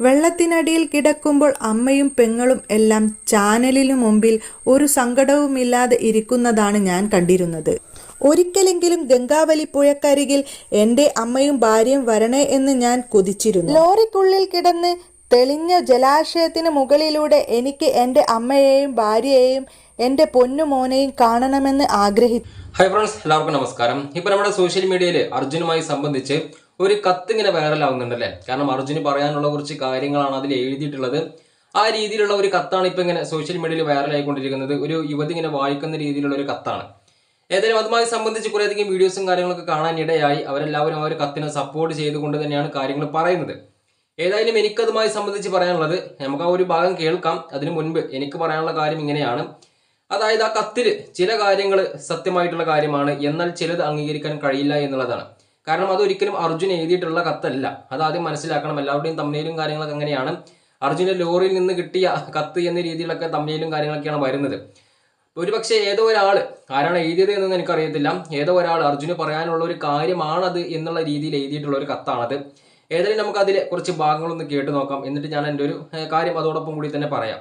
വെള്ളത്തിനടിയിൽ കിടക്കുമ്പോൾ അമ്മയും പെങ്ങളും എല്ലാം ചാനലിനു മുമ്പിൽ ഒരു സങ്കടവുമില്ലാതെ ഇരിക്കുന്നതാണ് ഞാൻ കണ്ടിരുന്നത്. ഒരിക്കലെങ്കിലും ഗംഗാവലി പുഴക്കരികിൽ എന്റെ അമ്മയും ഭാര്യയും വരണേ എന്ന് ഞാൻ കൊതിച്ചിരുന്നു. ലോറിക്കുള്ളിൽ കിടന്ന് തെളിഞ്ഞ ജലാശയത്തിന് മുകളിലൂടെ എനിക്ക് എന്റെ അമ്മയെയും ഭാര്യയെയും എന്റെ പൊന്നുമോനെയും കാണണമെന്ന് ആഗ്രഹിച്ചു ഹൈ ഫ്രണ്ട്സ് എല്ലാവർക്കും നമസ്കാരം. ഇപ്പൊ നമ്മുടെ സോഷ്യൽ മീഡിയയിൽ അർജുനുമായി സംബന്ധിച്ച് ഒരു കത്ത് ഇങ്ങനെ വൈറൽ ആവുന്നുണ്ടല്ലേ കാരണം അർജുന് പറയാനുള്ള കുറച്ച് കാര്യങ്ങളാണ് അതിൽ എഴുതിയിട്ടുള്ളത്. ആ രീതിയിലുള്ള ഒരു കത്താണ് ഇപ്പൊ ഇങ്ങനെ സോഷ്യൽ മീഡിയയിൽ വൈറൽ ആയിക്കൊണ്ടിരിക്കുന്നത് ഒരു യുവതി ഇങ്ങനെ വായിക്കുന്ന രീതിയിലുള്ള ഒരു കത്താണ്. ഏതായാലും അതുമായി സംബന്ധിച്ച് കുറേയധികം വീഡിയോസും കാര്യങ്ങളൊക്കെ കാണാൻ ഇടയായി അവരെല്ലാവരും ആ ഒരു കത്തിനെ സപ്പോർട്ട് ചെയ്തുകൊണ്ട് തന്നെയാണ് കാര്യങ്ങൾ പറയുന്നത്. ഏതായാലും എനിക്കതുമായി സംബന്ധിച്ച് പറയാനുള്ളത് നമുക്ക് ആ ഒരു ഭാഗം കേൾക്കാം. അതിനു മുൻപ് എനിക്ക് പറയാനുള്ള കാര്യം ഇങ്ങനെയാണ്. അതായത് ആ കത്തിൽ ചില കാര്യങ്ങൾ സത്യമായിട്ടുള്ള കാര്യമാണ്. എന്നാൽ ചിലത് അംഗീകരിക്കാൻ കഴിയില്ല എന്നുള്ളതാണ്. കാരണം അതൊരിക്കലും അർജുൻ എഴുതിയിട്ടുള്ള കത്തല്ല. അത് ആദ്യം മനസ്സിലാക്കണം. എല്ലാവരുടെയും തമ്മിലും കാര്യങ്ങളൊക്കെ അങ്ങനെയാണ് അർജുനെ ലോറിയിൽ നിന്ന് കിട്ടിയ കത്ത് എന്ന രീതിയിലൊക്കെ തമ്മിലും കാര്യങ്ങളൊക്കെയാണ് വരുന്നത്. ഒരുപക്ഷെ ഏതോ ഒരാൾ ആരാണ് എഴുതിയത് എന്നൊന്നും എനിക്കറിയത്തില്ല. ഏതോ ഒരാൾ അർജുന് പറയാനുള്ള ഒരു കാര്യമാണത് എന്നുള്ള രീതിയിൽ എഴുതിയിട്ടുള്ള ഒരു കത്താണത്. ഏതായാലും നമുക്ക് അതിലെ കുറച്ച് ഭാഗങ്ങളൊന്ന് കേട്ട് നോക്കാം. എന്നിട്ട് ഞാൻ എന്റെ ഒരു കാര്യം അതോടൊപ്പം കൂടി തന്നെ പറയാം.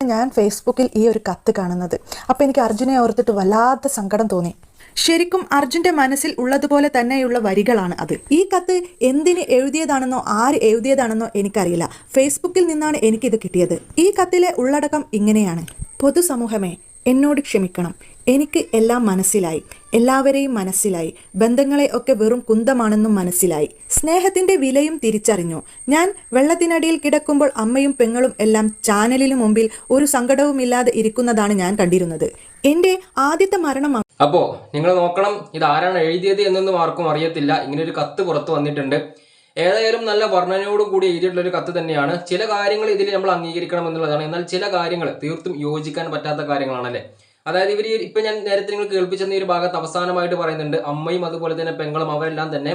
ഞാൻ ഫേസ്ബുക്കിൽ ഈ ഒരു കത്ത് കാണുന്നത്. അപ്പോൾ എനിക്ക് അർജുനെ ഓർത്തിട്ട് വല്ലാത്ത സങ്കടം തോന്നി. ശരിക്കും അർജുന്റെ മനസ്സിൽ ഉള്ളതുപോലെ തന്നെയുള്ള വരികളാണ് അത്. ഈ കത്ത് എന്തിന് എഴുതിയതാണെന്നോ ആര് എഴുതിയതാണെന്നോ എനിക്കറിയില്ല. ഫേസ്ബുക്കിൽ നിന്നാണ് എനിക്കിത് കിട്ടിയത്. ഈ കത്തിലെ ഉള്ളടക്കം ഇങ്ങനെയാണ്. പൊതുസമൂഹമേ എന്നോട് ക്ഷമിക്കണം. എനിക്ക് എല്ലാം മനസ്സിലായി. എല്ലാവരെയും മനസ്സിലായി. ബന്ധങ്ങളെ ഒക്കെ വെറും കുന്തമാണെന്നും മനസ്സിലായി. സ്നേഹത്തിന്റെ വിലയും തിരിച്ചറിഞ്ഞു. ഞാൻ വെള്ളത്തിനടിയിൽ കിടക്കുമ്പോൾ അമ്മയും പെങ്ങളും എല്ലാം ചാനലിനു മുമ്പിൽ ഒരു സങ്കടവുമില്ലാതെ ഇരിക്കുന്നതാണ് ഞാൻ കണ്ടിരുന്നത്. എന്റെ ആദ്യത്തെ മരണം അപ്പോ നിങ്ങൾ നോക്കണം ഇത് ആരാണ് എഴുതിയത് എന്നൊന്നും ആർക്കും അറിയത്തില്ല. ഇങ്ങനെ ഒരു കത്ത് പുറത്ത് വന്നിട്ടുണ്ട്. ഏതായാലും നല്ല വർണനയോട് കൂടി എഴുതിയിട്ടുള്ള ഒരു കത്ത് തന്നെയാണ്. ചില കാര്യങ്ങൾ ഇതിൽ നമ്മൾ അംഗീകരിക്കണം എന്നുള്ളതാണ്. എന്നാൽ ചില കാര്യങ്ങൾ തീർത്തും യോജിക്കാൻ പറ്റാത്ത കാര്യങ്ങളാണല്ലേ? അതായത് ഇവർ ഇപ്പൊ ഞാൻ നേരത്തെ നിങ്ങൾ കേൾപ്പിച്ചെന്ന ഒരു ഭാഗത്ത് അവസാനമായിട്ട് പറയുന്നുണ്ട് അമ്മയും അതുപോലെ തന്നെ പെങ്ങളും അവരെല്ലാം തന്നെ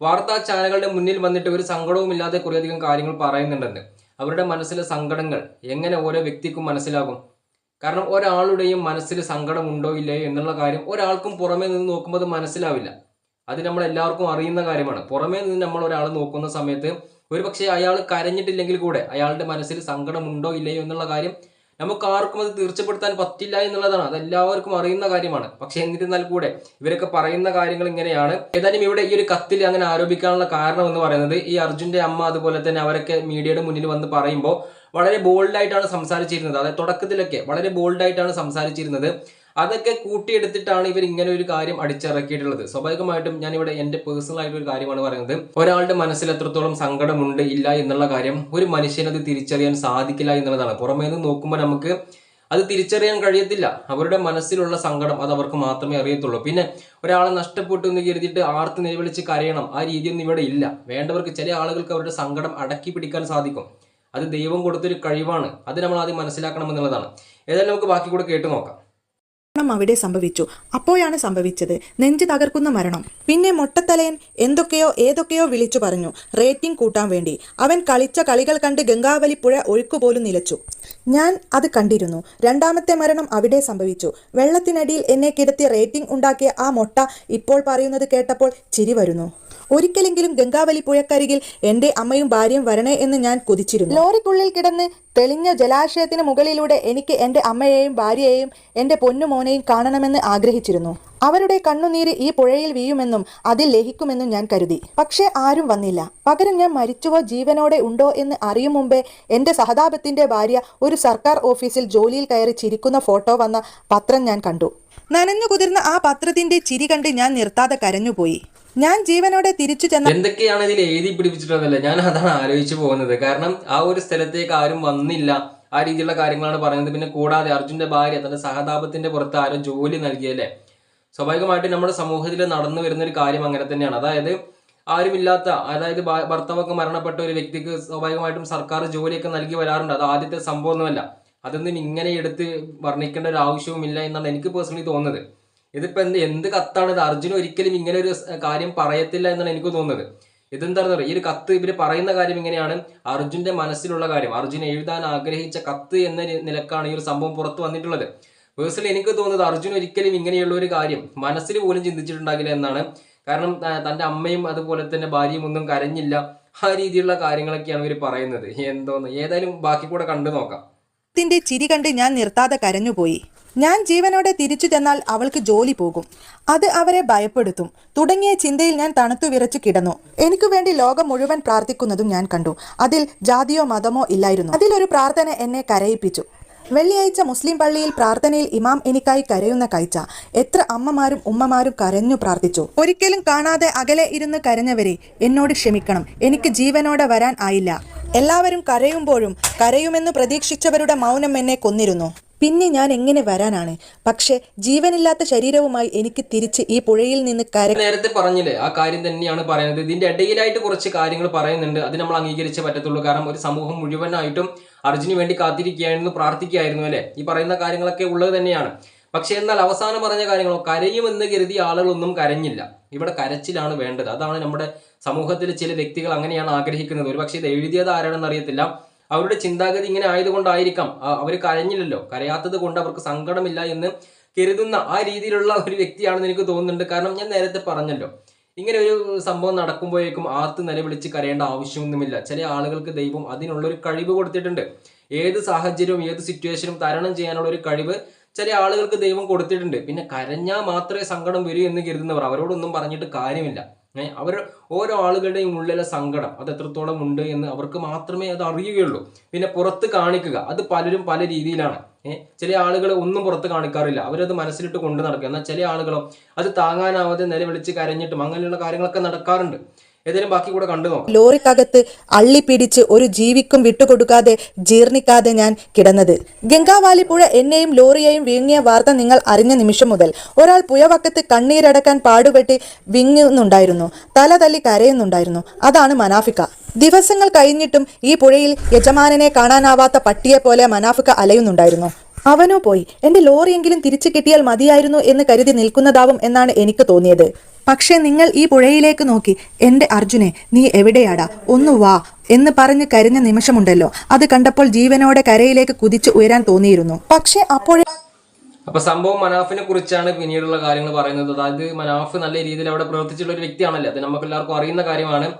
വാർത്താ ചാനലുകളുടെ മുന്നിൽ വന്നിട്ട് ഒരു സങ്കടവുമില്ലാതെ കുറേയധികം കാര്യങ്ങൾ പറയുന്നുണ്ടെന്ന് അവരുടെ മനസ്സിലെ സങ്കടങ്ങൾ എങ്ങനെ ഓരോ വ്യക്തിക്കും മനസ്സിലാകും? കാരണം ഒരാളുടെയും മനസ്സിൽ സങ്കടം ഉണ്ടോ ഇല്ലയോ എന്നുള്ള കാര്യം ഒരാൾക്കും പുറമേ നിന്ന് നോക്കുമ്പോൾ മനസ്സിലാവില്ല. അത് നമ്മൾ എല്ലാവർക്കും അറിയുന്ന കാര്യമാണ്. പുറമേ നിന്ന് നമ്മൾ ഒരാൾ നോക്കുന്ന സമയത്ത് ഒരുപക്ഷെ അയാൾ കരഞ്ഞിട്ടില്ലെങ്കിൽ കൂടെ അയാളുടെ മനസ്സിൽ സങ്കടമുണ്ടോ ഇല്ലയോ എന്നുള്ള കാര്യം നമുക്ക് ആർക്കും അത് തീർച്ചപ്പെടുത്താൻ പറ്റില്ല എന്നുള്ളതാണ്. അത് എല്ലാവർക്കും അറിയുന്ന കാര്യമാണ്. പക്ഷെ എന്നിരുന്നാൽ കൂടെ ഇവരൊക്കെ പറയുന്ന കാര്യങ്ങൾ ഇങ്ങനെയാണ്. ഏതായാലും ഇവിടെ ഈ ഒരു കത്തിൽ അങ്ങനെ ആരോപിക്കാനുള്ള കാരണം എന്ന് പറയുന്നത് ഈ അർജുന്റെ അമ്മ അതുപോലെ തന്നെ അവരൊക്കെ മീഡിയയുടെ മുന്നിൽ വന്ന് പറയുമ്പോൾ വളരെ ബോൾഡായിട്ടാണ് സംസാരിച്ചിരുന്നത്. അതായത് തുടക്കത്തിലൊക്കെ വളരെ ബോൾഡായിട്ടാണ് സംസാരിച്ചിരുന്നത്. അതൊക്കെ കൂട്ടിയെടുത്തിട്ടാണ് ഇവർ ഇങ്ങനെ ഒരു കാര്യം അടിച്ചിറക്കിയിട്ടുള്ളത്. സ്വാഭാവികമായിട്ടും ഞാൻ ഇവിടെ എന്റെ പേഴ്സണൽ ആയിട്ട് ഒരു കാര്യമാണ് പറയുന്നത്. ഒരാളുടെ മനസ്സിൽ എത്രത്തോളം സങ്കടമുണ്ട് ഇല്ല എന്നുള്ള കാര്യം ഒരു മനുഷ്യനത് തിരിച്ചറിയാൻ സാധിക്കില്ല എന്നുള്ളതാണ്. പുറമേ നിന്ന് നോക്കുമ്പോൾ നമുക്ക് അത് തിരിച്ചറിയാൻ കഴിയത്തില്ല. അവരുടെ മനസ്സിലുള്ള സങ്കടം അത് അവർക്ക് മാത്രമേ അറിയത്തുള്ളൂ. പിന്നെ ഒരാളെ നഷ്ടപ്പെട്ടു എന്ന് കരുതിയിട്ട് ആർത്ത് നിലവിളിച്ച് കരയണം ആ രീതിയൊന്നും ഇവിടെ ഇല്ല. വേണ്ടവർക്ക് ചില ആളുകൾക്ക് അവരുടെ സങ്കടം അടക്കി പിടിക്കാൻ സാധിക്കും. അത് ദൈവം കൊടുത്തൊരു കഴിവാണ്. അത് നമ്മൾ ആദ്യം മനസ്സിലാക്കണം എന്നുള്ളതാണ്. ഏതായാലും നമുക്ക് ബാക്കി കൂടെ കേട്ട് നോക്കാം. മരണം അവിടെ സംഭവിച്ചു. അപ്പോഴാണ് സംഭവിച്ചത്. നെഞ്ചു തകർക്കുന്ന മരണം. പിന്നെ മൊട്ടത്തലയൻ എന്തൊക്കെയോ ഏതൊക്കെയോ വിളിച്ചു പറഞ്ഞു. റേറ്റിംഗ് കൂട്ടാൻ വേണ്ടി. അവൻ കളിച്ച കളികൾ കണ്ട് ഗംഗാവലി പുഴ ഒഴുക്കുപോലും നിലച്ചു. ഞാൻ അത് കണ്ടിരുന്നു. രണ്ടാമത്തെ മരണം അവിടെ സംഭവിച്ചു. വെള്ളത്തിനടിയിൽ എന്നെ കിടത്തി റേറ്റിംഗ് ഉണ്ടാക്കിയ ആ മൊട്ട ഇപ്പോൾ പറയുന്നത് കേട്ടപ്പോൾ ചിരി വരുന്നു. ഒരിക്കലെങ്കിലും ഗംഗാവലി പുഴക്കരികിൽ എന്റെ അമ്മയും ഭാര്യയും വരണേ എന്ന് ഞാൻ കൊതിച്ചിരുന്നു. ലോറിക്കുള്ളിൽ കിടന്ന് തെളിഞ്ഞ ജലാശയത്തിന് മുകളിലൂടെ എനിക്ക് എന്റെ അമ്മയെയും ഭാര്യയെയും എന്റെ പൊന്നുമോനെയും കാണണമെന്ന് ആഗ്രഹിച്ചിരുന്നു. അവരുടെ കണ്ണുനീര് ഈ പുഴയിൽ വീയുമെന്നും അതിൽ ലഹിക്കുമെന്നും ഞാൻ കരുതി. പക്ഷേ ആരും വന്നില്ല. പകരം ഞാൻ മരിച്ചുവോ ജീവനോടെ ഉണ്ടോ എന്ന് അറിയും മുമ്പേ എന്റെ സഹതാപത്തിന്റെ ഭാര്യ ഒരു സർക്കാർ ഓഫീസിൽ ജോലിയിൽ കയറി ചിരിക്കുന്ന ഫോട്ടോ വന്ന പത്രം ഞാൻ കണ്ടു. നനഞ്ഞു കുതിർന്ന ആ പത്രത്തിന്റെ ചിരി കണ്ട് ഞാൻ നിർത്താതെ കരഞ്ഞുപോയി. ഞാൻ ജീവനോടെ തിരിച്ചു ചെന്ന എന്തൊക്കെയാണ് ഇതിൽ എഴുതി പിടിപ്പിച്ചിട്ടുള്ളത് ഞാൻ അതാണ് ആലോചിച്ചു പോകുന്നത്. കാരണം ആ ഒരു സ്ഥലത്തേക്ക് ആരും വന്നില്ല. ആ രീതിയിലുള്ള കാര്യങ്ങളാണ് പറയുന്നത്. പിന്നെ കൂടാതെ അർജുന്റെ ഭാര്യ തന്റെ സഹതാപത്തിന്റെ പുറത്ത് ആരോ ജോലി നൽകിയല്ലേ? സ്വാഭാവികമായിട്ടും നമ്മുടെ സമൂഹത്തിൽ നടന്നു വരുന്ന ഒരു കാര്യം അങ്ങനെ തന്നെയാണ്. അതായത് ആരുമില്ലാത്ത അതായത് ഭർത്താവൊക്കെ മരണപ്പെട്ട ഒരു വ്യക്തിക്ക് സ്വാഭാവികമായിട്ടും സർക്കാർ ജോലിയൊക്കെ നൽകി വരാറുണ്ട്. അത് ആദ്യത്തെ സംഭവമൊന്നുമല്ല. അതൊന്നും ഇങ്ങനെ എടുത്ത് വർണിക്കേണ്ട ഒരു ആവശ്യവുമില്ല എന്നാണ് എനിക്ക് പേഴ്സണലി തോന്നുന്നത്. ഇതിപ്പോ എന്ത് എന്ത് കത്താണ്? ഇത് ഒരിക്കലും ഇങ്ങനെ ഒരു കാര്യം പറയത്തില്ല എന്നാണ് എനിക്ക് തോന്നുന്നത്. ഇതെന്താണെന്ന് പറയുക ഈ ഒരു കത്ത് ഇവർ പറയുന്ന കാര്യം ഇങ്ങനെയാണ്. അർജുന്റെ മനസ്സിലുള്ള കാര്യം അർജുൻ എഴുതാൻ ആഗ്രഹിച്ച കത്ത് എന്ന നിലക്കാണ് ഈ ഒരു സംഭവം പുറത്തു വന്നിട്ടുള്ളത്. പേഴ്സണലി എനിക്ക് തോന്നുന്നത് അർജുൻ ഒരിക്കലും ഇങ്ങനെയുള്ള ഒരു കാര്യം മനസ്സിൽ പോലും ചിന്തിച്ചിട്ടുണ്ടാകില്ല എന്നാണ്. കാരണം തന്റെ അമ്മയും അതുപോലെ തന്നെ ഭാര്യയും ഒന്നും കരഞ്ഞില്ല. ആ രീതിയിലുള്ള കാര്യങ്ങളൊക്കെയാണ് ഇവർ പറയുന്നത്. എന്തോന്ന്? ഏതായാലും ബാക്കി കൂടെ കണ്ടു നോക്കാം. ചിരി കണ്ട് ഞാൻ നിർത്താതെ കരഞ്ഞുപോയി. ഞാൻ ജീവനോടെ തിരിച്ചു ചെന്നാൽ അവൾക്ക് ജോലി പോകും. അത് അവരെ ഭയപ്പെടുത്തും. തുടങ്ങിയ ചിന്തയിൽ ഞാൻ തണുത്തു വിറച്ചു കിടന്നു. എനിക്ക് വേണ്ടി ലോകം മുഴുവൻ പ്രാർത്ഥിക്കുന്നതും ഞാൻ കണ്ടു. അതിൽ ജാതിയോ മതമോ ഇല്ലായിരുന്നു. അതിലൊരു പ്രാർത്ഥന എന്നെ കരയിപ്പിച്ചു. വെള്ളിയാഴ്ച മുസ്ലിം പള്ളിയിൽ പ്രാർത്ഥനയിൽ ഇമാം എനിക്കായി കരയുന്ന കാഴ്ച എത്ര അമ്മമാരും ഉമ്മമാരും കരഞ്ഞു പ്രാർത്ഥിച്ചു. ഒരിക്കലും കാണാതെ അകലെ ഇരുന്ന് കരഞ്ഞവരെ എന്നോട് ക്ഷമിക്കണം. എനിക്ക് ജീവനോടെ വരാൻ ആയില്ല. എല്ലാവരും കരയുമ്പോഴും കരയുമെന്ന് പ്രതീക്ഷിച്ചവരുടെ മൗനം എന്നെ കൊന്നിരുന്നു. പിന്നെ ഞാൻ എങ്ങനെ വരാനാണ്? പക്ഷെ ജീവനില്ലാത്ത ശരീരവുമായി എനിക്ക് തിരിച്ച് ഈ പുഴയിൽ നിന്ന് കര നേരത്തെ പറഞ്ഞില്ലേ ആ കാര്യം തന്നെയാണ് പറയുന്നത്. ഇതിന്റെ ഇടയിലായിട്ട് കുറച്ച് കാര്യങ്ങൾ പറയുന്നുണ്ട്. അത് നമ്മൾ അംഗീകരിച്ചേ പറ്റത്തുള്ളൂ. കാരണം ഒരു സമൂഹം മുഴുവനായിട്ടും അർജുന് വേണ്ടി കാത്തിരിക്കുകയായിരുന്നു പ്രാർത്ഥിക്കുകയായിരുന്നു അല്ലെ? ഈ പറയുന്ന കാര്യങ്ങളൊക്കെ ഉള്ളത് തന്നെയാണ്. പക്ഷെ എന്നാൽ അവസാനം പറഞ്ഞ കാര്യങ്ങളോ കരയുമെന്ന് കരുതി ആളുകളൊന്നും കരഞ്ഞില്ല. ഇവിടെ കരച്ചിലാണ് വേണ്ടത്. അതാണ് നമ്മുടെ സമൂഹത്തിലെ ചില വ്യക്തികൾ അങ്ങനെയാണ് ആഗ്രഹിക്കുന്നത്. ഒരു പക്ഷേ ഇത് എഴുതിയത് ആരാണെന്ന് അറിയത്തില്ല. അവരുടെ ചിന്താഗതി ഇങ്ങനെ ആയതുകൊണ്ടായിരിക്കാം. അവർ കരഞ്ഞില്ലല്ലോ. കരയാത്തത് കൊണ്ട് അവർക്ക് സങ്കടമില്ല എന്ന് കരുതുന്ന ആ രീതിയിലുള്ള ഒരു വ്യക്തിയാണെന്ന് എനിക്ക് തോന്നുന്നുണ്ട്. കാരണം ഞാൻ നേരത്തെ പറഞ്ഞല്ലോ. ഇങ്ങനെ ഒരു സംഭവം നടക്കുമ്പോഴേക്കും ആർത്ത് നിലവിളിച്ച് കരയേണ്ട ആവശ്യമൊന്നുമില്ല. ചില ആളുകൾക്ക് ദൈവം അതിനുള്ള ഒരു കഴിവ് കൊടുത്തിട്ടുണ്ട്. ഏത് സാഹചര്യവും ഏത് സിറ്റുവേഷനും തരണം ചെയ്യാനുള്ള ഒരു കഴിവ് ചില ആളുകൾക്ക് ദൈവം കൊടുത്തിട്ടുണ്ട്. പിന്നെ കരഞ്ഞാൽ മാത്രമേ സങ്കടം വരൂ എന്ന് കരുതുന്നവർ അവരോടൊന്നും പറഞ്ഞിട്ട് കാര്യമില്ല. അവർ ഓരോ ആളുകളുടെയും ഉള്ളിലെ സങ്കടം അത് എത്രത്തോളം ഉണ്ട് എന്ന് അവർക്ക് മാത്രമേ അത് അറിയുകയുള്ളൂ. പിന്നെ പുറത്ത് കാണിക്കുക അത് പലരും പല രീതിയിലാണ്. ചില ആളുകൾ ഒന്നും പുറത്ത് കാണിക്കാറില്ല. അവരത് മനസ്സിലിട്ട് കൊണ്ടു നടക്കുക. എന്നാൽ ചില ആളുകളോ അത് താങ്ങാനാവാതെ നിലവിളിച്ച് കരഞ്ഞിട്ടും അങ്ങനെയുള്ള കാര്യങ്ങളൊക്കെ നടക്കാറുണ്ട്. ഏതായാലും ബാക്കി കൂടെ കണ്ടു നോക്കാം. ലോറിക്കകത്ത് അള്ളിപ്പിടിച്ച് ഒരു ജീവിക്കും വിട്ടുകൊടുക്കാതെ ജീർണിക്കാതെ ഞാൻ കിടന്നത്. ഗംഗാവാലി പുഴ എന്നെയും ലോറിയെയും വിഴുങ്ങിയ വാർത്ത നിങ്ങൾ അറിഞ്ഞ നിമിഷം മുതൽ ഒരാൾ പുഴവക്കത്ത് കണ്ണീരടക്കാൻ പാടുപെട്ടി വിങ്ങുന്നുണ്ടായിരുന്നു. തല തല്ലി കരയുന്നുണ്ടായിരുന്നു. അതാണ് മനാഫിക്ക. ദിവസങ്ങൾ കഴിഞ്ഞിട്ടും ഈ പുഴയിൽ യജമാനനെ കാണാനാവാത്ത പട്ടിയെ പോലെ മനാഫിക്ക അലയുന്നുണ്ടായിരുന്നു. അവനോ പോയി. എന്റെ ലോറിയെങ്കിലും തിരിച്ചു കിട്ടിയാൽ മതിയായിരുന്നു എന്ന് കരുതി നിൽക്കുന്നതാവും എന്നാണ് എനിക്ക് തോന്നിയത്. പക്ഷേ നിങ്ങൾ ഈ പുഴയിലേക്ക് നോക്കി. എന്റെ അർജുനെ നീ എവിടെയാടാ? ഒന്ന് വാ എന്ന് പറഞ്ഞ് കരിഞ്ഞ നിമിഷമുണ്ടല്ലോ. അത് കണ്ടപ്പോൾ ജീവനോടെ കരയിലേക്ക് കുതിച്ചു ഉയരാൻ തോന്നിയിരുന്നു. പക്ഷേ അപ്പോഴേ അപ്പൊ സംഭവം മനാഫിനെ കുറിച്ചാണ് പിന്നീടുള്ള കാര്യങ്ങൾ പറയുന്നത്. അതായത് മനാഫ് നല്ല രീതിയിൽ അവിടെ പ്രവർത്തിച്ചുള്ള ഒരു വ്യക്തിയാണല്ലോ? അത് നമുക്ക് എല്ലാവർക്കും അറിയുന്ന കാര്യമാണ്.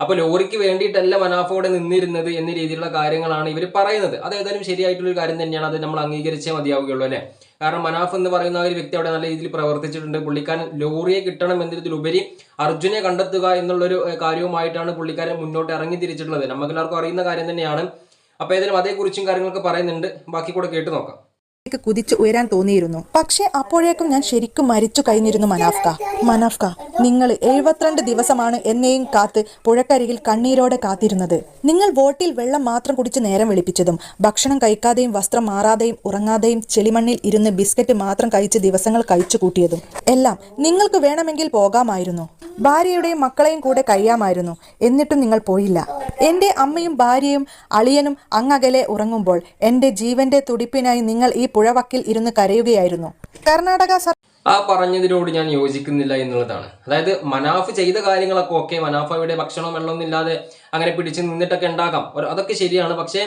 അപ്പൊ ലോറിക്ക് വേണ്ടിയിട്ടല്ല മനാഫോടെ നിന്നിരുന്നത് എന്ന രീതിയിലുള്ള കാര്യങ്ങളാണ് ഇവർ പറയുന്നത്. അത് ഏതായാലും ശരിയായിട്ടുള്ള ഒരു കാര്യം തന്നെയാണ്. അത് നമ്മൾ അംഗീകരിച്ചേ മതിയാവുകയുള്ളൂ അല്ലെ? കാരണം മനാഫ് എന്ന് പറയുന്ന ഒരു വ്യക്തി അവിടെ നല്ല രീതിയിൽ പ്രവർത്തിച്ചിട്ടുണ്ട്. പുള്ളിക്കാരൻ ലോറിയെ കിട്ടണം എന്നതിലുപരി അർജുനെ കണ്ടെത്തുക എന്നുള്ളൊരു കാര്യവുമായിട്ടാണ് പുള്ളിക്കാരൻ മുന്നോട്ട് ഇറങ്ങി തിരിച്ചിട്ടുള്ളത്. നമുക്ക് എല്ലാവർക്കും അറിയുന്ന കാര്യം തന്നെയാണ്. അപ്പൊ ഏതായാലും അതേക്കുറിച്ചും കാര്യങ്ങളൊക്കെ പറയുന്നുണ്ട്. ബാക്കി കൂടെ കേട്ട് നോക്കാം. ലേക്ക് കുതിച്ചു ഉയരാൻ തോന്നിയിരുന്നു. പക്ഷേ അപ്പോഴേക്കും ഞാൻ ശരിക്കും മരിച്ചു കഴിഞ്ഞിരുന്നു മനാഫ്ക. മനാഫ്ക നിങ്ങൾ എഴുപത്തിരണ്ട് ദിവസമാണ് എന്നെയും കാത്ത് പുഴക്കരികിൽ കണ്ണീരോടെ കാത്തിരുന്നത്. നിങ്ങൾ ബോട്ടിൽ വെള്ളം മാത്രം കുടിച്ച് നേരം വെളുപ്പിച്ചതും ഭക്ഷണം കഴിക്കാതെയും വസ്ത്രം മാറാതെയും ഉറങ്ങാതെയും ചെളിമണ്ണിൽ ഇരുന്ന് ബിസ്ക്കറ്റ് മാത്രം കഴിച്ച് ദിവസങ്ങൾ കഴിച്ചു കൂട്ടിയതും. എല്ലാം നിങ്ങൾക്ക് വേണമെങ്കിൽ പോകാമായിരുന്നു. ഭാര്യയുടെയും മക്കളെയും കൂടെ കഴിയാമായിരുന്നു. എന്നിട്ടും നിങ്ങൾ പോയില്ല. എന്റെ അമ്മയും ഭാര്യയും അളിയനും അങ്ങകലെ ഉറങ്ങുമ്പോൾ എന്റെ ജീവന്റെ തുടിപ്പിനായി നിങ്ങൾ ഈ പുഴവക്കിൽ ഇരുന്ന് കരയുകയായിരുന്നു. കർണാടക ആ പറഞ്ഞതിനോട് ഞാൻ യോജിക്കുന്നില്ല എന്നുള്ളതാണ്. അതായത് മനാഫ് ചെയ്ത കാര്യങ്ങളൊക്കെ ഓക്കെ മനാഫ് അവിടെ ഭക്ഷണം വെള്ളമൊന്നും ഇല്ലാതെ അങ്ങനെ പിടിച്ച് നിന്നിട്ടൊക്കെ ഉണ്ടാകാം. അതൊക്കെ ശരിയാണ്. പക്ഷേ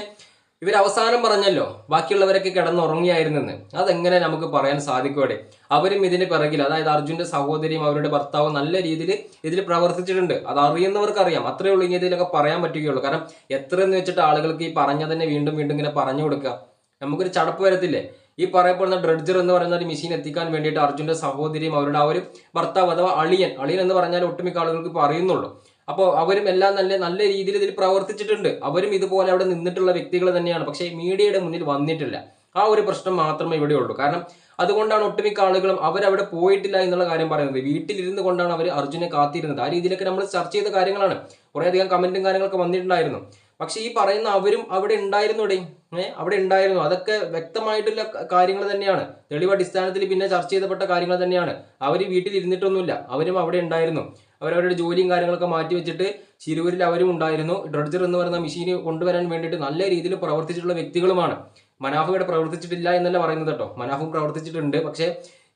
ഇവർ അവസാനം പറഞ്ഞല്ലോ ബാക്കിയുള്ളവരൊക്കെ കിടന്നുറങ്ങിയായിരുന്നെന്ന്. അതെങ്ങനെ നമുക്ക് പറയാൻ സാധിക്കുവിടെ അവരും ഇതിന് പിറകിൽ അതായത് അർജുന്റെ സഹോദരിയും അവരുടെ ഭർത്താവും നല്ല രീതിയിൽ ഇതിൽ പ്രവർത്തിച്ചിട്ടുണ്ട്. അത് അറിയുന്നവർക്ക് അറിയാം ഉള്ളൂ ഇതിലൊക്കെ പറയാൻ പറ്റുകയുള്ളൂ. കാരണം എത്രയെന്ന് വെച്ചിട്ട് ആളുകൾക്ക് ഈ പറഞ്ഞതന്നെ വീണ്ടും വീണ്ടും ഇങ്ങനെ പറഞ്ഞു കൊടുക്കുക. നമുക്കൊരു ചടപ്പ് വരത്തില്ലേ? ഈ പറയപ്പെടുന്ന ഡ്രഡ്ജർ എന്ന് പറയുന്ന ഒരു മെഷീൻ എത്തിക്കാൻ വേണ്ടിയിട്ട് അർജുന്റെ സഹോദരിയും അവരുടെ ആ ഒരു ഭർത്താവ് അഥവാ അളിയൻ അളിയൻ എന്ന് പറഞ്ഞാൽ ഒട്ടുമിക്ക ആളുകൾക്ക് ഇപ്പോൾ അറിയുന്നുള്ളൂ. അപ്പോൾ അവരും എല്ലാം നല്ല നല്ല രീതിയിൽ ഇതിൽ പ്രവർത്തിച്ചിട്ടുണ്ട്. അവരും ഇതുപോലെ അവിടെ നിന്നിട്ടുള്ള വ്യക്തികൾ തന്നെയാണ്. പക്ഷേ മീഡിയയുടെ മുന്നിൽ വന്നിട്ടില്ല. ആ ഒരു പ്രശ്നം മാത്രമേ ഇവിടെ ഉള്ളൂ. കാരണം അതുകൊണ്ടാണ് ഒട്ടുമിക്ക ആളുകളും അവരവിടെ പോയിട്ടില്ല എന്നുള്ള കാര്യം പറയുന്നത്. വീട്ടിലിരുന്ന് കൊണ്ടാണ് അവർ അർജുനെ കാത്തിരുന്നത്. ആ രീതിയിലൊക്കെ നമ്മൾ ചർച്ച ചെയ്ത കാര്യങ്ങളാണ്. കുറേയധികം കമന്റും കാര്യങ്ങളൊക്കെ വന്നിട്ടുണ്ടായിരുന്നു. പക്ഷെ ഈ പറയുന്ന അവരും അവിടെ ഉണ്ടായിരുന്നു ഇടയും ഏഹ് അവിടെ ഉണ്ടായിരുന്നു. അതൊക്കെ വ്യക്തമായിട്ടുള്ള കാര്യങ്ങൾ തന്നെയാണ്. തെളിവ് അടിസ്ഥാനത്തിൽ പിന്നെ ചർച്ച ചെയ്തപ്പെട്ട കാര്യങ്ങൾ തന്നെയാണ്. അവർ വീട്ടിൽ ഇരുന്നിട്ടൊന്നുമില്ല അവരും അവിടെ ഉണ്ടായിരുന്നു. അവരവരുടെ ജോലിയും കാര്യങ്ങളൊക്കെ മാറ്റി വെച്ചിട്ട് ശിരൂരിൽ അവരും ഉണ്ടായിരുന്നു. ഡ്രഡ്ജർ എന്ന് പറയുന്ന മെഷീന് കൊണ്ടുവരാൻ വേണ്ടിയിട്ട് നല്ല രീതിയിൽ പ്രവർത്തിച്ചിട്ടുള്ള വ്യക്തികളുമാണ്. മനാഫ് ഇവിടെ പ്രവർത്തിച്ചിട്ടില്ല എന്നല്ല പറയുന്നത് കേട്ടോ. മനാഫും പ്രവർത്തിച്ചിട്ടുണ്ട്. പക്ഷേ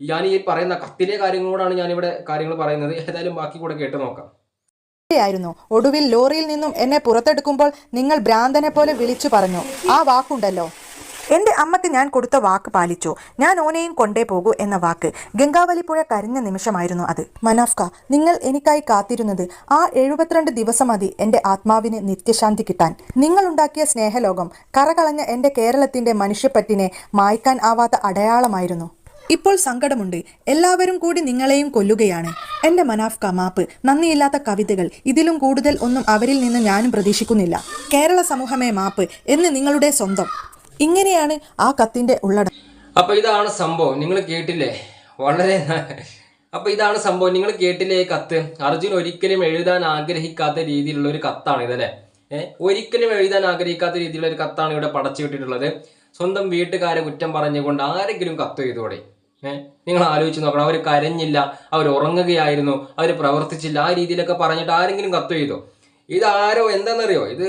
ഞാൻ ഈ പറയുന്ന കത്തിലെ കാര്യങ്ങളോടാണ് ഞാനിവിടെ കാര്യങ്ങൾ പറയുന്നത്. ഏതായാലും ബാക്കി കൂടെ കേട്ട് നോക്കാം. ആയിരുന്നു. ഒടുവിൽ ലോറിയിൽ നിന്നും എന്നെ പുറത്തെടുക്കുമ്പോൾ നിങ്ങൾ ഭ്രാന്തനെ പോലെ വിളിച്ചു പറഞ്ഞു. ആ വാക്കുണ്ടല്ലോ. എന്റെ അമ്മയ്ക്ക് ഞാൻ കൊടുത്ത വാക്ക് പാലിച്ചു. ഞാൻ ഓനെയും കൊണ്ടേ പോകൂ എന്ന വാക്ക്. ഗംഗാവലിപ്പുഴ കരഞ്ഞ നിമിഷമായിരുന്നു അത്. മനാഫ്ക നിങ്ങൾ എനിക്കായി കാത്തിരുന്നത് ആ എഴുപത്തിരണ്ട് ദിവസം മതി എന്റെ ആത്മാവിന് നിത്യശാന്തി കിട്ടാൻ. നിങ്ങളുണ്ടാക്കിയ സ്നേഹലോകം കറകളഞ്ഞ എന്റെ കേരളത്തിന്റെ മനുഷ്യപ്പറ്റിനെ മായ്ക്കാൻ ആവാത്ത അടയാളമായിരുന്നു. ഇപ്പോൾ സങ്കടമുണ്ട്. എല്ലാവരും കൂടി നിങ്ങളെയും കൊല്ലുകയാണ്. എന്റെ മനാഫ് കമാപ്പ് നന്ദിയില്ലാത്ത കവിതകൾ ഇതിലും കൂടുതൽ ഒന്നും അവരിൽ നിന്ന് ഞാനും പ്രതീക്ഷിക്കുന്നില്ല. കേരള സമൂഹമേ മാപ്പ് എന്ന് നിങ്ങളുടെ സ്വന്തം. ഇങ്ങനെയാണ് ആ കത്തിന്റെ ഉള്ളടക്കം. അപ്പൊ ഇതാണ് സംഭവം. നിങ്ങൾ കേട്ടില്ലേ? വളരെ അപ്പോൾ അപ്പൊ ഇതാണ് സംഭവം. നിങ്ങൾ കേട്ടില്ലേ കത്ത്? അർജുൻ ഒരിക്കലും എഴുതാൻ ആഗ്രഹിക്കാത്ത രീതിയിലുള്ള ഒരു കത്താണ് ഇതല്ലേ? ഒരിക്കലും എഴുതാൻ ആഗ്രഹിക്കാത്ത രീതിയിലുള്ള ഒരു കത്താണ് ഇവിടെ പടച്ചു വിട്ടിട്ടുള്ളത്. സ്വന്തം വീട്ടുകാരെ കുറ്റം പറഞ്ഞുകൊണ്ട് ആരെങ്കിലും കത്ത് ചെയ്തോടെ ഏഹ് നിങ്ങൾ ആലോചിച്ച് നോക്കണം. അവർ കരഞ്ഞില്ല. അവർ ഉറങ്ങുകയായിരുന്നു. അവർ പ്രവർത്തിച്ചില്ല. ആ രീതിയിലൊക്കെ പറഞ്ഞിട്ട് ആരെങ്കിലും കത്ത് ചെയ്തോ ഇതാരോ? എന്താണെന്നറിയോ? ഇത്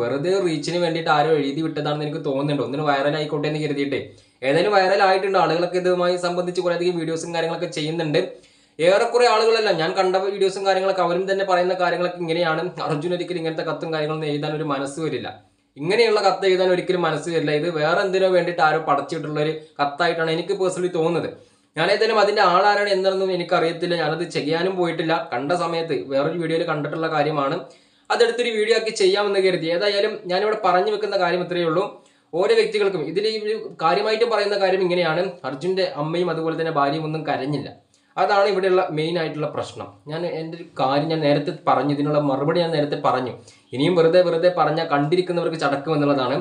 വെറുതെ റീച്ചിന് വേണ്ടിയിട്ട് ആരോ എഴുതി വിട്ടതാണെന്ന് എനിക്ക് തോന്നുന്നുണ്ട്. ഒന്നിന് വൈറൽ ആയിക്കോട്ടെ എന്ന് കരുതിയിട്ട്. ഏതായാലും വൈറൽ ആയിട്ടുണ്ട് ആളുകളൊക്കെ ഇതുമായി സംബന്ധിച്ച് കുറേയധികം വീഡിയോസും കാര്യങ്ങളൊക്കെ ചെയ്യുന്നുണ്ട്. ഏറെക്കുറെ ആളുകളല്ല ഞാൻ കണ്ട വീഡിയോസും കാര്യങ്ങളൊക്കെ അവരും തന്നെ പറയുന്ന കാര്യങ്ങളൊക്കെ ഇങ്ങനെയാണ്. അർജുൻ ഒരിക്കലും ഇങ്ങനത്തെ കത്തും കാര്യങ്ങളൊന്നും എഴുതാൻ ഒരു മനസ്സ് വരില്ല. ഇങ്ങനെയുള്ള കത്ത് എഴുതാൻ ഒരിക്കലും മനസ്സ് വരില്ല. ഇത് വേറെ എന്തിനോ വേണ്ടിയിട്ട് ആരോ പടച്ചിട്ടുള്ള ഒരു കത്തായിട്ടാണ് എനിക്ക് പേഴ്സണലി തോന്നുന്നത്. ഞാൻ ഏതായാലും അതിന്റെ ആളാരാണ് എന്താണെന്നും എനിക്ക് അറിയത്തില്ല ഞാനത് ചെയ്യാനും പോയിട്ടില്ല. കണ്ട സമയത്ത് വേറൊരു വീഡിയോയിൽ കണ്ടിട്ടുള്ള കാര്യമാണ്. അതെടുത്തൊരു വീഡിയോ ആക്കി ചെയ്യാമെന്ന് കരുതി. ഏതായാലും ഞാനിവിടെ പറഞ്ഞു വെക്കുന്ന കാര്യം ഇത്രയേ ഉള്ളൂ. ഓരോ വ്യക്തികൾക്കും ഇതിൽ കാര്യമായിട്ട് പറയുന്ന കാര്യം ഇങ്ങനെയാണ്. അർജുന്റെ അമ്മയും അതുപോലെ തന്നെ ഭാര്യയും ഒന്നും കരഞ്ഞില്ല. അതാണ് ഇവിടെയുള്ള മെയിൻ ആയിട്ടുള്ള പ്രശ്നം. ഞാൻ എന്റെ ഒരു കാര്യം ഞാൻ നേരത്തെ പറഞ്ഞു ഇതിനുള്ള മറുപടി ഞാൻ നേരത്തെ പറഞ്ഞു. ഇനിയും വെറുതെ വെറുതെ പറഞ്ഞാൽ കണ്ടിരിക്കുന്നവർക്ക് ചടക്കും എന്നുള്ളതാണ്.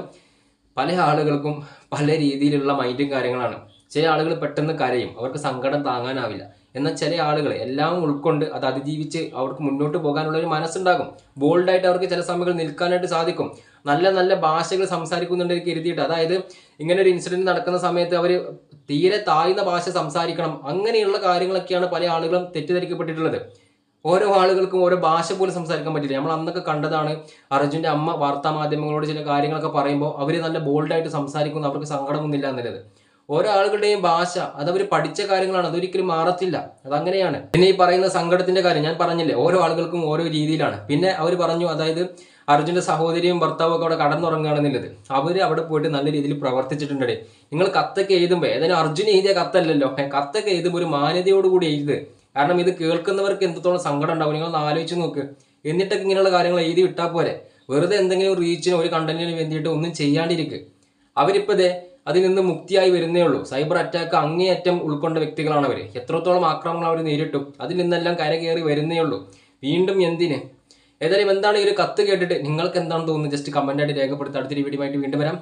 പല ആളുകൾക്കും പല രീതിയിലുള്ള മൈൻഡും കാര്യങ്ങളാണ്. ചില ആളുകൾ പെട്ടെന്ന് കരയും അവർക്ക് സങ്കടം താങ്ങാനാവില്ല. എന്നാൽ ചില ആളുകൾ എല്ലാം ഉൾക്കൊണ്ട് അത് അതിജീവിച്ച് അവർക്ക് മുന്നോട്ട് പോകാനുള്ള ഒരു മനസ്സുണ്ടാകും. ബോൾഡായിട്ട് അവർക്ക് ചില സമയങ്ങൾ നിൽക്കാനായിട്ട് സാധിക്കും. നല്ല നല്ല ഭാഷകൾ സംസാരിക്കുന്നുണ്ടെങ്കിൽ കരുതിയിട്ട് അതായത് ഇങ്ങനെ ഒരു ഇൻസിഡന്റ് നടക്കുന്ന സമയത്ത് അവർ തീരെ താഴ്ന്ന ഭാഷ സംസാരിക്കണം. അങ്ങനെയുള്ള കാര്യങ്ങളൊക്കെയാണ് പല ആളുകളും തെറ്റിദ്ധരിക്കപ്പെട്ടിട്ടുള്ളത്. ഓരോ ആളുകൾക്കും ഓരോ ഭാഷ പോലും സംസാരിക്കാൻ പറ്റില്ല. നമ്മൾ അന്നൊക്കെ കണ്ടതാണ് അർജുന്റെ അമ്മ വാർത്താ മാധ്യമങ്ങളോട് ചില കാര്യങ്ങളൊക്കെ പറയുമ്പോൾ അവർ നല്ല ബോൾഡായിട്ട് സംസാരിക്കുന്നു അവർക്ക് സങ്കടമൊന്നുമില്ല എന്നുള്ളത്. ഓരോ ആളുകളുടെയും ഭാഷ അത് അവർ പഠിച്ച കാര്യങ്ങളാണ് അതൊരിക്കലും മാറത്തില്ല. അതങ്ങനെയാണ്. പിന്നെ ഈ പറയുന്ന സങ്കടത്തിന്റെ കാര്യം ഞാൻ പറഞ്ഞില്ലേ ഓരോ ആളുകൾക്കും ഓരോ രീതിയിലാണ്. പിന്നെ അവർ പറഞ്ഞു അതായത് അർജുന്റെ സഹോദരിയും ഭർത്താവും ഒക്കെ അവിടെ കടന്നുറങ്ങുകയാണെന്നുള്ളത്. അവർ അവിടെ പോയിട്ട് നല്ല രീതിയിൽ പ്രവർത്തിച്ചിട്ടുണ്ട് നിങ്ങൾ കത്തൊക്കെ എഴുതുമ്പോൾ ഏതായാലും അർജുൻ എഴുതിയ കത്തല്ലല്ലോ. കത്തൊക്കെ എഴുതുമ്പോൾ ഒരു മാന്യതയോടുകൂടി എഴുത്. കാരണം ഇത് കേൾക്കുന്നവർക്ക് എന്തോളം സങ്കടം ഉണ്ടാവും? നിങ്ങൾ ആലോചിച്ച് നോക്ക്. എന്നിട്ടൊക്കെ ഇങ്ങനെയുള്ള കാര്യങ്ങൾ എഴുതി വിട്ടാൽ പോരെ. വെറുതെ എന്തെങ്കിലും റീച്ചിന് ഒരു കണ്ടന്റിന് വേണ്ടിയിട്ട് ഒന്നും ചെയ്യാണ്ടിരിക്കുക അവരിപ്പതേ അതിൽ നിന്ന് മുക്തിയായി വരുന്നേ ഉള്ളൂ. സൈബർ അറ്റാക്ക് അങ്ങേയറ്റം ഉൾക്കൊണ്ട വ്യക്തികളാണ് അവർ എത്രത്തോളം ആക്രമണങ്ങൾ അവർ നേരിട്ടു. അതിൽ നിന്നെല്ലാം കരകയറി വരുന്നേ ഉള്ളൂ. വീണ്ടും എന്തിന്? ഏതായാലും എന്താണ് ഈ ഒരു കത്ത് കേട്ടിട്ട് നിങ്ങൾക്ക് എന്താണ് തോന്നുന്നത് ജസ്റ്റ് കമന്റ് ആയിട്ട് രേഖപ്പെടുത്തി അടുത്തൊരു വീഡിയോ ആയിട്ട് വീണ്ടും വരാം.